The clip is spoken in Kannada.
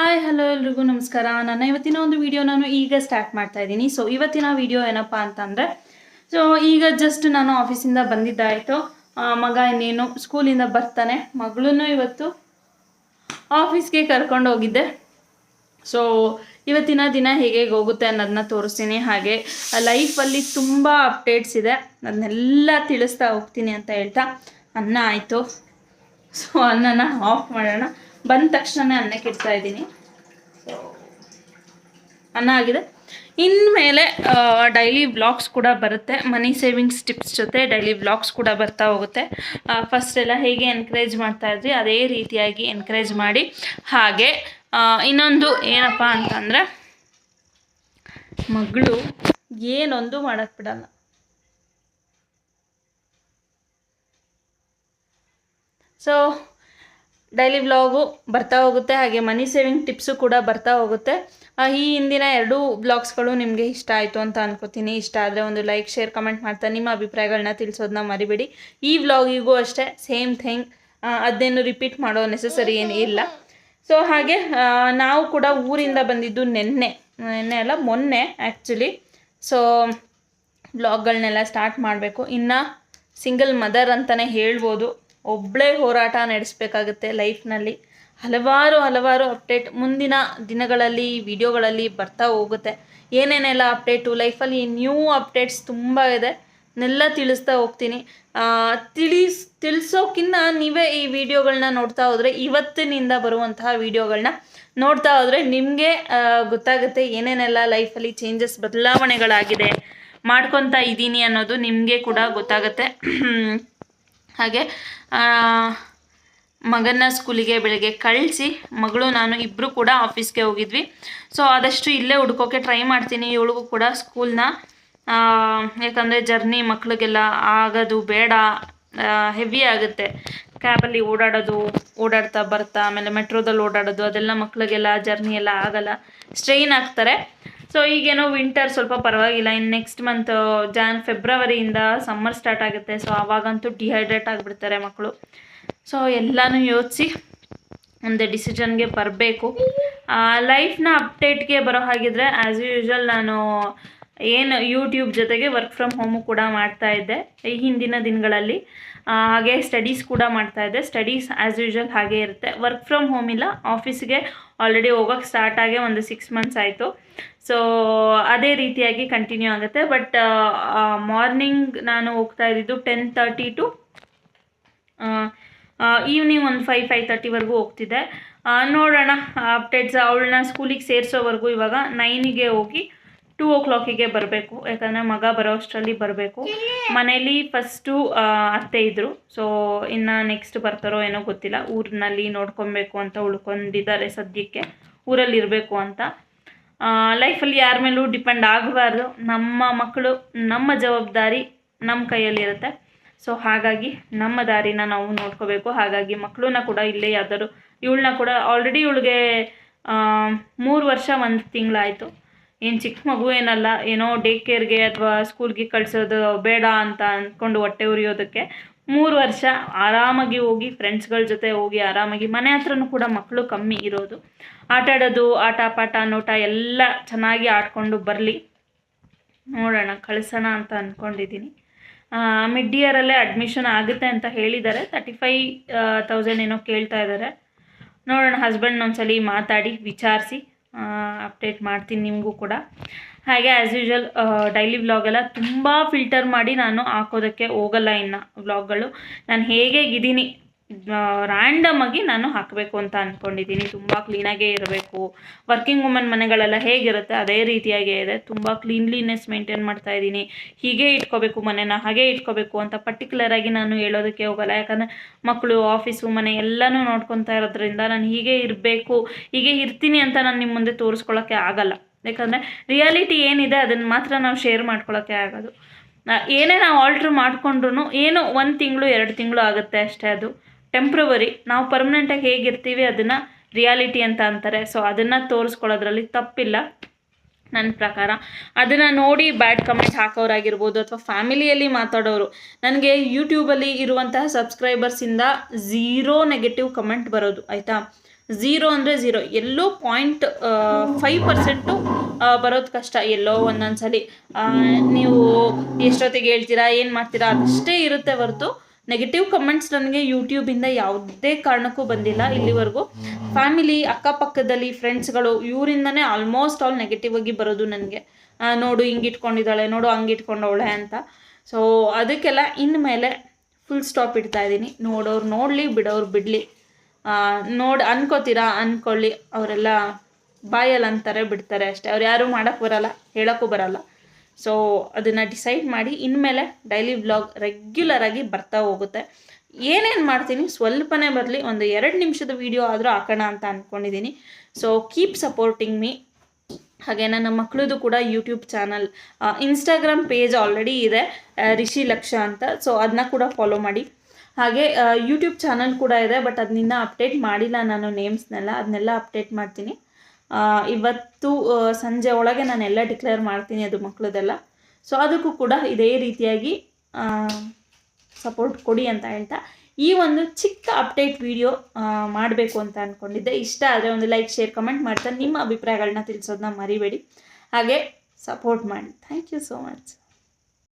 ಹಾಯ್ ಹಲೋ ಎಲ್ರಿಗೂ ನಮಸ್ಕಾರ. ನನ್ನ ಇವತ್ತಿನ ಒಂದು ವಿಡಿಯೋ ನಾನು ಈಗ ಸ್ಟಾರ್ಟ್ ಮಾಡ್ತಾ ಇದ್ದೀನಿ. ಸೊ ಇವತ್ತಿನ ವಿಡಿಯೋ ಏನಪ್ಪ ಅಂತಂದರೆ ಸೊ ಈಗ ಜಸ್ಟ್ ನಾನು ಆಫೀಸಿಂದ ಬಂದಿದ್ದಾಯಿತು. ಮಗ ಇನ್ನೇನು ಸ್ಕೂಲಿಂದ ಬರ್ತಾನೆ. ಮಗಳೂ ಇವತ್ತು ಆಫೀಸ್ಗೆ ಕರ್ಕೊಂಡು ಹೋಗಿದ್ದೆ. ಸೊ ಇವತ್ತಿನ ದಿನ ಹೇಗೆ ಹೋಗುತ್ತೆ ಅನ್ನೋದನ್ನ ತೋರಿಸ್ತೀನಿ. ಹಾಗೆ ಲೈಫಲ್ಲಿ ತುಂಬ ಅಪ್ಡೇಟ್ಸ್ ಇದೆ. ಅದನ್ನೆಲ್ಲ ತಿಳಿಸ್ತಾ ಹೋಗ್ತೀನಿ ಅಂತ ಹೇಳ್ತಾ ಅನ್ನ ಆಯಿತು. ಸೊ ಅನ್ನನ ಆಫ್ ಮಾಡೋಣ. ಬಂದ ತಕ್ಷಣ ಅನ್ನಕ್ಕೆ ಇಡ್ತಾ ಇದ್ದೀನಿ. ಅನ್ನ ಆಗಿದೆ. ಇನ್ಮೇಲೆ ಡೈಲಿ ಬ್ಲಾಗ್ಸ್ ಕೂಡ ಬರುತ್ತೆ. ಮನಿ ಸೇವಿಂಗ್ಸ್ ಟಿಪ್ಸ್ ಜೊತೆ ಡೈಲಿ ಬ್ಲಾಗ್ಸ್ ಕೂಡ ಬರ್ತಾ ಹೋಗುತ್ತೆ. ಫಸ್ಟ್ ಎಲ್ಲ ಹೇಗೆ ಎನ್ಕರೇಜ್ ಮಾಡ್ತಾ ಇದ್ರಿ, ಅದೇ ರೀತಿಯಾಗಿ ಎನ್ಕರೇಜ್ ಮಾಡಿ. ಹಾಗೆ ಇನ್ನೊಂದು ಏನಪ್ಪ ಅಂತಂದರೆ, ಮಗಳು ಏನೊಂದು ಮಾಡಕ್ಕೆ ಬಿಡಲ್ಲ. ಸೊ ಡೈಲಿ ವ್ಲಾಗು ಬರ್ತಾ ಹೋಗುತ್ತೆ, ಹಾಗೆ ಮನಿ ಸೇವಿಂಗ್ ಟಿಪ್ಸು ಕೂಡ ಬರ್ತಾ ಹೋಗುತ್ತೆ. ಈ ಹಿಂದಿನ ಎರಡೂ ಬ್ಲಾಗ್ಸ್ಗಳು ನಿಮಗೆ ಇಷ್ಟ ಆಯಿತು ಅಂತ ಅನ್ಕೋತೀನಿ. ಇಷ್ಟ ಆದರೆ ಒಂದು ಲೈಕ್ ಶೇರ್ ಕಮೆಂಟ್ ಮಾಡ್ತಾ ನಿಮ್ಮ ಅಭಿಪ್ರಾಯಗಳನ್ನ ತಿಳಿಸೋದನ್ನ ಮರಿಬೇಡಿ. ಈ ವ್ಲಾಗಿಗೂ ಅಷ್ಟೇ ಸೇಮ್ ಥಿಂಗ್ ಅದೇನು ರಿಪೀಟ್ ಮಾಡೋ ನೆಸಸರಿ ಏನು ಇಲ್ಲ. ಸೊ ಹಾಗೆ ನಾವು ಕೂಡ ಊರಿಂದ ಬಂದಿದ್ದು ನೆನ್ನೆ. ನೆನ್ನೆ ಅಲ್ಲ, ಮೊನ್ನೆ ಆ್ಯಕ್ಚುಲಿ ಸೊ ಬ್ಲಾಗ್ಗಳನ್ನೆಲ್ಲ ಸ್ಟಾರ್ಟ್ ಮಾಡಬೇಕು. ಇನ್ನು ಸಿಂಗಲ್ ಮದರ್ ಅಂತಲೇ ಹೇಳ್ಬೋದು. ಒಬ್ಬಳೇ ಹೋರಾಟ ನಡೆಸಬೇಕಾಗುತ್ತೆ ಲೈಫ್ನಲ್ಲಿ. ಹಲವಾರು ಹಲವಾರು ಅಪ್ಡೇಟ್ ಮುಂದಿನ ದಿನಗಳಲ್ಲಿ, ವಿಡಿಯೋಗಳಲ್ಲಿ ಬರ್ತಾ ಹೋಗುತ್ತೆ. ಏನೇನೆಲ್ಲ ಅಪ್ಡೇಟು, ಲೈಫಲ್ಲಿ ನ್ಯೂ ಅಪ್ಡೇಟ್ಸ್ ತುಂಬ ಇದೆ. ನೆಲ್ಲ ತಿಳಿಸ್ತಾ ಹೋಗ್ತೀನಿ. ತಿಳಿಸ್ ತಿಳಿಸೋಕ್ಕಿಂತ ನೀವೇ ಈ ವಿಡಿಯೋಗಳನ್ನ ನೋಡ್ತಾ ಹೋದರೆ, ಇವತ್ತಿನಿಂದ ಬರುವಂತಹ ವಿಡಿಯೋಗಳನ್ನ ನೋಡ್ತಾ ಹೋದರೆ ನಿಮಗೆ ಗೊತ್ತಾಗುತ್ತೆ ಏನೇನೆಲ್ಲ ಲೈಫಲ್ಲಿ ಚೇಂಜಸ್ ಬದಲಾವಣೆಗಳಾಗಿದೆ. ಮಾಡ್ಕೊತಾ ಇದ್ದೀನಿ ಅನ್ನೋದು ನಿಮಗೆ ಕೂಡ ಗೊತ್ತಾಗುತ್ತೆ. ಹಾಗೆ ಮಗನ ಸ್ಕೂಲಿಗೆ ಬೆಳಗ್ಗೆ ಕಳಿಸಿ, ಮಗಳು, ನಾನು ಇಬ್ಬರು ಕೂಡ ಆಫೀಸ್ಗೆ ಹೋಗಿದ್ವಿ. ಸೊ ಆದಷ್ಟು ಇಲ್ಲೇ ಹುಡ್ಕೋಕೆ ಟ್ರೈ ಮಾಡ್ತೀನಿ. ಇವಳಿಗೂ ಕೂಡ ಸ್ಕೂಲ್ನ ಯಾಕಂದರೆ ಜರ್ನಿ ಮಕ್ಳಿಗೆಲ್ಲ ಆಗೋದು ಬೇಡ ಹೆವಿ ಆಗುತ್ತೆ. ಕ್ಯಾಬಲ್ಲಿ ಓಡಾಡೋದು, ಓಡಾಡ್ತಾ ಬರ್ತಾ, ಆಮೇಲೆ ಮೆಟ್ರೋದಲ್ಲಿ ಓಡಾಡೋದು, ಅದೆಲ್ಲ ಮಕ್ಳಿಗೆಲ್ಲ ಜರ್ನಿ ಎಲ್ಲ ಆಗಲ್ಲ. ಸ್ಟ್ರೈನ್ ಆಗ್ತಾರೆ. ಸೊ ಈಗೇನೋ ವಿಂಟರ್ ಸ್ವಲ್ಪ ಪರವಾಗಿಲ್ಲ. ಇನ್ನು ನೆಕ್ಸ್ಟ್ ಮಂತ್ ಜಾನ್ ಫೆಬ್ರವರಿಯಿಂದ ಸಮ್ಮರ್ ಸ್ಟಾರ್ಟ್ ಆಗುತ್ತೆ. ಸೊ ಆವಾಗಂತೂ ಡಿಹೈಡ್ರೇಟ್ ಆಗಿಬಿಡ್ತಾರೆ ಮಕ್ಕಳು ಸೊ ಎಲ್ಲನೂ ಯೋಚಿಸಿ, ಒಂದು ಡಿಸಿಷನ್ಗೆ ಬರಬೇಕು. ಲೈಫ್ನ ಅಪ್ಡೇಟ್ಗೆ ಬರೋ ಹಾಗಿದ್ರೆ ಆ್ಯಸ್ ಯೂಶ್ವಲ್ ನಾನು ಏನು ಯೂಟ್ಯೂಬ್ ಜೊತೆಗೆ ವರ್ಕ್ ಫ್ರಮ್ ಹೋಮು ಕೂಡ ಮಾಡ್ತಾ ಇದ್ದೆ, ಈ ಹಿಂದಿನ ದಿನಗಳಲ್ಲಿ. ಹಾಗೆ ಸ್ಟಡೀಸ್ ಕೂಡ ಮಾಡ್ತಾ ಇದ್ದೆ. ಸ್ಟಡೀಸ್ ಆ್ಯಸ್ ಯೂಶ್ವಲ್ ಹಾಗೆ ಇರುತ್ತೆ. ವರ್ಕ್ ಫ್ರಮ್ ಹೋಮ್ ಇಲ್ಲ ಆಫೀಸ್ಗೆ ಆಲ್ರೆಡಿ ಹೋಗೋಕ್ಕೆ ಸ್ಟಾರ್ಟ್ ಆಗಿ ಒಂದು ಸಿಕ್ಸ್ ಮಂತ್ಸ್ ಆಯಿತು. ಸೊ ಅದೇ ರೀತಿಯಾಗಿ ಕಂಟಿನ್ಯೂ ಆಗುತ್ತೆ. ಬಟ್ ಮಾರ್ನಿಂಗ್ ನಾನು ಹೋಗ್ತಾ ಇದ್ದಿದ್ದು ಟೆನ್ ತರ್ಟಿ ಟು ಈವ್ನಿಂಗ್ ಒಂದು ಫೈವ್ ಫೈವ್ ತರ್ಟಿವರೆಗೂ ಹೋಗ್ತಿದ್ದೆ. ನೋಡೋಣ ಅಪ್ಡೇಟ್ಸ್ ಅವಳನ್ನ ಸ್ಕೂಲಿಗೆ ಸೇರಿಸೋವರೆಗೂ ಇವಾಗ ನೈನಿಗೆ ಹೋಗಿ ಟೂ ಓ ಕ್ಲಾಕಿಗೆ ಬರಬೇಕು. ಯಾಕಂದರೆ ಮಗ ಬರೋ ಅಷ್ಟರಲ್ಲಿ ಬರಬೇಕು. ಮನೇಲಿ ಫಸ್ಟು ಅತ್ತೆ ಇದ್ದರು ಸೊ ಇನ್ನು ನೆಕ್ಸ್ಟ್ ಬರ್ತಾರೋ ಏನೋ ಗೊತ್ತಿಲ್ಲ. ಊರಿನಲ್ಲಿ ನೋಡ್ಕೊಬೇಕು ಅಂತ ಉಳ್ಕೊಂಡಿದ್ದಾರೆ ಸದ್ಯಕ್ಕೆ. ಊರಲ್ಲಿ ಇರಬೇಕು ಅಂತ. ಲೈಫಲ್ಲಿ ಯಾರ ಮೇಲೂ ಡಿಪೆಂಡ್ ಆಗಬಾರ್ದು. ನಮ್ಮ ಮಕ್ಕಳು ನಮ್ಮ ಜವಾಬ್ದಾರಿ ನಮ್ಮ ಕೈಯಲ್ಲಿರುತ್ತೆ ಸೊ ಹಾಗಾಗಿ ನಮ್ಮ ದಾರಿನ ನಾವು ನೋಡ್ಕೋಬೇಕು. ಹಾಗಾಗಿ ಮಕ್ಕಳನ್ನ ಕೂಡ ಇಲ್ಲೇ ಯಾವ್ದಾದ್ರು ಇವಳನ್ನ ಕೂಡ ಆಲ್ರೆಡಿ ಇವಳಿಗೆ ಮೂರು ವರ್ಷ ಒಂದು ತಿಂಗಳಾಯಿತು. ಏನು ಚಿಕ್ಕ ಮಗು ಏನಲ್ಲ, ಏನೋ ಡೇ ಕೇರ್ಗೆ ಅಥವಾ ಸ್ಕೂಲ್ಗೆ ಕಳಿಸೋದು ಬೇಡ ಅಂತ ಅಂದ್ಕೊಂಡು ಹೊಟ್ಟೆ ಉರಿಯೋದಕ್ಕೆ ಮೂರು ವರ್ಷ ಆರಾಮಾಗಿ ಹೋಗಿ ಫ್ರೆಂಡ್ಸ್ಗಳ ಜೊತೆ ಹೋಗಿ ಆರಾಮಾಗಿ ಮನೆ ಹತ್ರನೂ ಕೂಡ ಮಕ್ಕಳು ಕಮ್ಮಿ ಇರೋದು. ಆಟ ಆಡೋದು, ಆಟ, ಪಾಠ ನೋಟ ಎಲ್ಲ ಚೆನ್ನಾಗಿ ಆಡ್ಕೊಂಡು ಬರಲಿ. ನೋಡೋಣ, ಕಳಿಸೋಣ ಅಂತ ಅಂದ್ಕೊಂಡಿದ್ದೀನಿ ಮಿಡ್ ಇಯರಲ್ಲೇ ಅಡ್ಮಿಷನ್ ಆಗುತ್ತೆ ಅಂತ ಹೇಳಿದ್ದಾರೆ. ತರ್ಟಿ ಫೈ ಏನೋ ಕೇಳ್ತಾ ಇದ್ದಾರೆ. ನೋಡೋಣ ಹಸ್ಬೆಂಡ್ ಒಂದ್ಸಲಿ ಮಾತಾಡಿ, ವಿಚಾರಿಸಿ. ಅಪ್ಡೇಟ್ ಮಾಡ್ತೀನಿ ನಿಮಗೂ ಕೂಡ. ಹಾಗೆ ಆ್ಯಸ್ ಯೂಶ್ವಲ್ ಡೈಲಿ ವ್ಲಾಗೆಲ್ಲ ತುಂಬ ಫಿಲ್ಟರ್ ಮಾಡಿ ನಾನು ಹಾಕೋದಕ್ಕೆ ಹೋಗಲ್ಲ ಇನ್ನು ವ್ಲಾಗ್ಗಳು ನಾನು ಹೇಗೆ ಇದ್ದೀನಿ ರ್ಯಾಂಡಮ್ ಆಗಿ ನಾನು ಹಾಕಬೇಕು ಅಂತ ಅಂದ್ಕೊಂಡಿದ್ದೀನಿ ತುಂಬ ಕ್ಲೀನಾಗೇ ಇರಬೇಕು. ವರ್ಕಿಂಗ್ ವುಮೆನ್ ಮನೆಗಳೆಲ್ಲ ಹೇಗಿರುತ್ತೆ? ಅದೇ ರೀತಿಯಾಗೇ ಇದೆ. ತುಂಬ ಕ್ಲೀನ್ಲಿನೆಸ್ ಮೇಂಟೈನ್ ಮಾಡ್ತಾ ಇದ್ದೀನಿ. ಹೀಗೆ ಇಟ್ಕೋಬೇಕು ಮನೆನ, ಹಾಗೆ ಇಟ್ಕೋಬೇಕು ಅಂತ ಪರ್ಟಿಕ್ಯುಲರ್ ಆಗಿ ನಾನು ಹೇಳೋದಕ್ಕೆ ಹೋಗಲ್ಲ. ಯಾಕಂದರೆ ಮಕ್ಕಳು ಆಫೀಸು ಮನೆ ಎಲ್ಲನೂ ನೋಡ್ಕೊತಾ ಇರೋದ್ರಿಂದ ನಾನು ಹೀಗೆ ಇರಬೇಕು. ಹೀಗೆ ಇರ್ತೀನಿ ಅಂತ ನಾನು ನಿಮ್ಮ ಮುಂದೆ ತೋರಿಸ್ಕೊಳ್ಳೋಕ್ಕೆ ಆಗಲ್ಲ. ಯಾಕಂದರೆ ರಿಯಾಲಿಟಿ ಏನಿದೆ ಅದನ್ನು ಮಾತ್ರ ನಾವು ಶೇರ್ ಮಾಡ್ಕೊಳ್ಳೋಕ್ಕೆ ಆಗೋದು. ಏನೇ ನಾವು ಆಲ್ಟ್ರ್ ಮಾಡಿಕೊಂಡ್ರು ಏನು ಒಂದು ತಿಂಗಳು, ಎರಡು ತಿಂಗಳು ಆಗುತ್ತೆ ಅಷ್ಟೇ ಅದು. ಟೆಂಪ್ರವರಿ ನಾವು ಪರ್ಮನೆಂಟಾಗಿ ಹೇಗಿರ್ತೀವಿ ಅದನ್ನು ರಿಯಾಲಿಟಿ ಅಂತ ಅಂತಾರೆ. ಸೊ ಅದನ್ನು ತೋರಿಸ್ಕೊಳ್ಳೋದ್ರಲ್ಲಿ ತಪ್ಪಿಲ್ಲ ನನ್ನ ಪ್ರಕಾರ. ಅದನ್ನು ನೋಡಿ ಬ್ಯಾಡ್ ಕಮೆಂಟ್ ಹಾಕೋರಾಗಿರ್ಬೋದು ಅಥವಾ ಫ್ಯಾಮಿಲಿಯಲ್ಲಿ ಮಾತಾಡೋರು. ನನಗೆ ಯೂಟ್ಯೂಬಲ್ಲಿ ಇರುವಂತಹ ಸಬ್ಸ್ಕ್ರೈಬರ್ಸಿಂದ ಝೀರೋ ನೆಗೆಟಿವ್ ಕಮೆಂಟ್ ಬರೋದು ಆಯಿತಾ? ಝೀರೋ ಅಂದರೆ ಝೀರೋ ಎಲ್ಲೋ ಪಾಯಿಂಟ್ ಫೈವ್ ಪರ್ಸೆಂಟು ಬರೋದು ಕಷ್ಟ ಎಲ್ಲೋ ಒಂದೊಂದ್ಸಲಿ. ಆ, ನೀವು ಎಷ್ಟೊತ್ತಿಗೆ ಹೇಳ್ತೀರಾ ಏನು ಮಾಡ್ತೀರಾ ಅಷ್ಟೇ ಇರುತ್ತೆ ಹೊರತು ನೆಗೆಟಿವ್ ಕಮೆಂಟ್ಸ್ ನನಗೆ ಯೂಟ್ಯೂಬಿಂದ ಯಾವುದೇ ಕಾರಣಕ್ಕೂ ಬಂದಿಲ್ಲ ಇಲ್ಲಿವರೆಗೂ. ಫ್ಯಾಮಿಲಿ ಅಕ್ಕಪಕ್ಕದಲ್ಲಿ ಫ್ರೆಂಡ್ಸ್ಗಳು ಇವರಿಂದನೇ ಆಲ್ಮೋಸ್ಟ್ ಆಲ್ ನೆಗೆಟಿವ್ ಆಗಿ ಬರೋದು ನನಗೆ. ನೋಡು ಹಿಂಗೆ ಇಟ್ಕೊಂಡಿದ್ದಾಳೆ ನೋಡು ಹಂಗೆ ಇಟ್ಕೊಂಡವಳೆ ಅಂತ. ಸೊ ಅದಕ್ಕೆಲ್ಲ ಇನ್ಮೇಲೆ ಫುಲ್ ಸ್ಟಾಪ್ ಇಡ್ತಾ ಇದ್ದೀನಿ. ನೋಡೋರು ನೋಡಲಿ ಬಿಡೋರು ಬಿಡಲಿ. ನೋಡಿ ಅನ್ಕೋತೀರಾ ಅನ್ಕೊಳ್ಳಿ. ಅವರೆಲ್ಲ ಬಾಯಲ್ಲಿ ಅಂತಾರೆ ಬಿಡ್ತಾರೆ ಅಷ್ಟೇ. ಅವ್ರು ಯಾರೂ ಮಾಡೋಕ್ಕೆ ಬರಲ್ಲ ಹೇಳೋಕ್ಕೂ ಬರಲ್ಲ. ಸೊ ಅದನ್ನು ಡಿಸೈಡ್ ಮಾಡಿ ಇನ್ಮೇಲೆ ಡೈಲಿ ವ್ಲಾಗ್ ರೆಗ್ಯುಲರಾಗಿ ಬರ್ತಾ ಹೋಗುತ್ತೆ. ಏನೇನು ಮಾಡ್ತೀನಿ? ಸ್ವಲ್ಪನೇ ಬರಲಿ, ಒಂದು ಎರಡು ನಿಮಿಷದ ವೀಡಿಯೋ ಆದರೂ ಹಾಕೋಣ ಅಂತ ಅಂದ್ಕೊಂಡಿದ್ದೀನಿ ಸೊ ಕೀಪ್ ಸಪೋರ್ಟಿಂಗ್ ಮೀ ಹಾಗೆ ನನ್ನ ಮಕ್ಕಳದು ಕೂಡ YouTube channel Instagram page already ಇದೆ ರಿಷಿ ಲಕ್ಷ ಅಂತ. ಸೊ ಅದನ್ನ ಕೂಡ ಫಾಲೋ ಮಾಡಿ. ಹಾಗೆ ಯೂಟ್ಯೂಬ್ ಚಾನಲ್ ಕೂಡ ಇದೆ ಬಟ್ ಅದನ್ನ ಅಪ್ಡೇಟ್ ಮಾಡಿಲ್ಲ ನಾನು ನೇಮ್ಸ್ನೆಲ್ಲ ಅದನ್ನೆಲ್ಲ ಅಪ್ಡೇಟ್ ಮಾಡ್ತೀನಿ. ಇವತ್ತು ಸಂಜೆ ಒಳಗೆ ನಾನೆಲ್ಲ ಡಿಕ್ಲೇರ್ ಮಾಡ್ತೀನಿ ಅದು ಮಕ್ಕಳದೆಲ್ಲ ಸೊ ಅದಕ್ಕೂ ಕೂಡ ಇದೇ ರೀತಿಯಾಗಿ ಸಪೋರ್ಟ್ ಕೊಡಿ ಅಂತ ಹೇಳ್ತಾ, ಈ ಒಂದು ಚಿಕ್ಕ ಅಪ್ಡೇಟ್ ವಿಡಿಯೋ ಮಾಡಬೇಕು ಅಂತ ಅಂದ್ಕೊಂಡಿದ್ದೆ ಇಷ್ಟ ಆದರೆ ಒಂದು ಲೈಕ್ ಶೇರ್ ಕಮೆಂಟ್ ಮಾಡ್ತಾ ನಿಮ್ಮ ಅಭಿಪ್ರಾಯಗಳನ್ನ ತಿಳಿಸೋದನ್ನ ಮರಿಬೇಡಿ. ಹಾಗೆ ಸಪೋರ್ಟ್ ಮಾಡಿ. Thank you so much